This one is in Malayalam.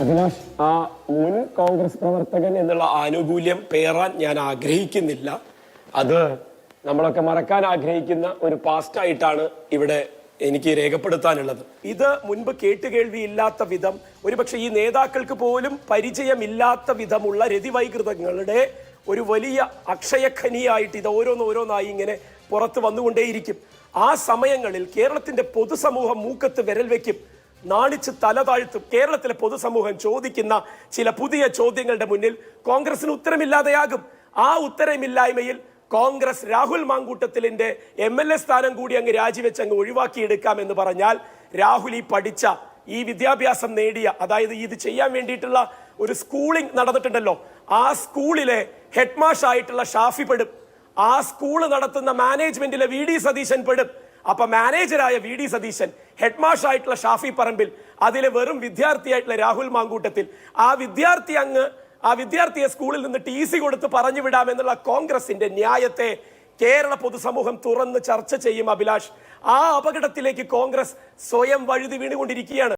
അഭിലാഷ് ആ. മുൻ കോൺഗ്രസ് പ്രവർത്തകൻ എന്നുള്ള ആനുകൂല്യം പേറാൻ ഞാൻ ആഗ്രഹിക്കുന്നില്ല. അത് നമ്മളൊക്കെ മറക്കാൻ ആഗ്രഹിക്കുന്ന ഒരു പാസ്റ്റ് ആയിട്ടാണ് ഇവിടെ എനിക്ക് രേഖപ്പെടുത്താനുള്ളത്. ഇത് മുൻപ് കേട്ടുകേൾവിയില്ലാത്ത വിധം ഒരുപക്ഷെ ഈ നേതാക്കൾക്ക് പോലും പരിചയമില്ലാത്ത വിധമുള്ള രതിവൈകൃതങ്ങളുടെ ഒരു വലിയ അക്ഷയഖനിയായിട്ട് ഇത് ഓരോന്നോരോന്നായി ഇങ്ങനെ പുറത്ത് വന്നുകൊണ്ടേയിരിക്കും. ആ സമയങ്ങളിൽ കേരളത്തിന്റെ പൊതുസമൂഹം മൂക്കത്ത് വിരൽ വെക്കും. നാണിച്ച് തല താഴ്ത്തും കേരളത്തിലെ പൊതുസമൂഹം ചോദിക്കുന്ന ചില പുതിയ ചോദ്യങ്ങളുടെ മുന്നിൽ കോൺഗ്രസിന് ഉത്തരമില്ലാതെയാകും. ആ ഉത്തരമില്ലായ്മയിൽ കോൺഗ്രസ് രാഹുൽ മാങ്കൂട്ടത്തിലിന്റെ എം എൽ എ സ്ഥാനം കൂടി അങ്ങ് രാജിവെച്ച് അങ്ങ് ഒഴിവാക്കിയെടുക്കാം എന്ന് പറഞ്ഞാൽ രാഹുൽ ഈ പഠിച്ച ഈ വിദ്യാഭ്യാസം നേടിയ അതായത് ഇത് ചെയ്യാൻ വേണ്ടിയിട്ടുള്ള ഒരു സ്കൂളിംഗ് നടന്നിട്ടുണ്ടല്ലോ. ആ സ്കൂളിലെ ഹെഡ് ആയിട്ടുള്ള ഷാഫി പെടും. ആ സ്കൂൾ നടത്തുന്ന മാനേജ്മെന്റിലെ വി ഡി സതീശൻ പെടും. അപ്പൊ മാനേജരായ വി ഡി സതീശൻ ഹെഡ് മാഷ് ആയിട്ടുള്ള ഷാഫി പറമ്പിൽ അതിലെ വെറും വിദ്യാർത്ഥിയായിട്ടുള്ള രാഹുൽ മാങ്കൂട്ടത്തിൽ ആ വിദ്യാർത്ഥി അങ്ങ് ആ വിദ്യാർത്ഥിയെ സ്കൂളിൽ നിന്ന് ടി സി കൊടുത്ത് പറഞ്ഞു വിടാമെന്നുള്ള കോൺഗ്രസിന്റെ ന്യായത്തെ കേരള പൊതുസമൂഹം തുറന്ന് ചർച്ച ചെയ്യും അഭിലാഷ്. ആ അപകടത്തിലേക്ക് കോൺഗ്രസ് സ്വയം വഴുതി വീണുകൊണ്ടിരിക്കുകയാണ്.